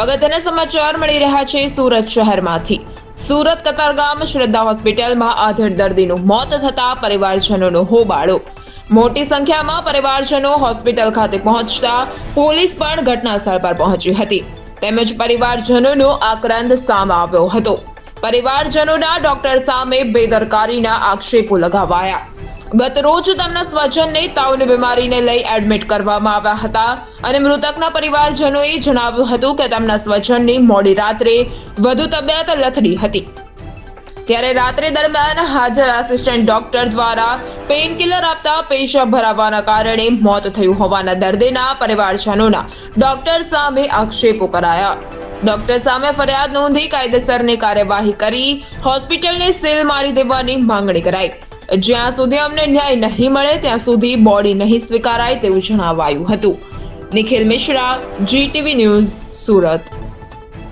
અગત્યના સમાચાર મળી રહ્યા છે સુરત શહેરમાંથી. સુરત કતારગામ શ્રદ્ધા હોસ્પિટલમાં આધેડ દર્દીનું મોત થતા પરિવારજનોનો હોબાળો. મોટી સંખ્યામાં પરિવારજનો હોસ્પિટલ ખાતે પહોંચતા પોલીસ પણ ઘટના સ્થળ પર પહોંચી હતી. તેમજ પરિવારજનોનો આક્રંદ સામે આવ્યો હતો. પરિવારજનોના ડોક્ટર સામે બેદરકારીના આક્ષેપો લગાવાયા. ગત રોજ તેમના સ્વજનને તાવની બીમારીને લઈ એડમિટ કરવામાં આવ્યા હતા અને મૃતકના પરિવારજનોએ જણાવ્યું હતું કે તેમના સ્વજનની મોડી રાત્રે વધુ તબિયત લથડી હતી. ત્યારે રાત્રે દરમિયાન હાજર આસિસ્ટન્ટ ડોક્ટર દ્વારા પેઇનકિલર આપતા પેશાબ ભરાવાના કારણે મોત થયું હોવાના દર્દીના પરિવારજનોના ડોક્ટર સામે આક્ષેપો કરાયા. ડોક્ટર સામે ફરિયાદ નોંધી કાયદેસરની કાર્યવાહી કરી હોસ્પિટલને સીલ મારી દેવાની માંગણી કરાઈ. જ્યાં સુધી અમને ન્યાય નહીં મળે, ત્યાં સુધી બોડી નહીં સ્વીકારાય તેવું જણાવાયું હતું. Nikhil Mishra GTV news, Surat.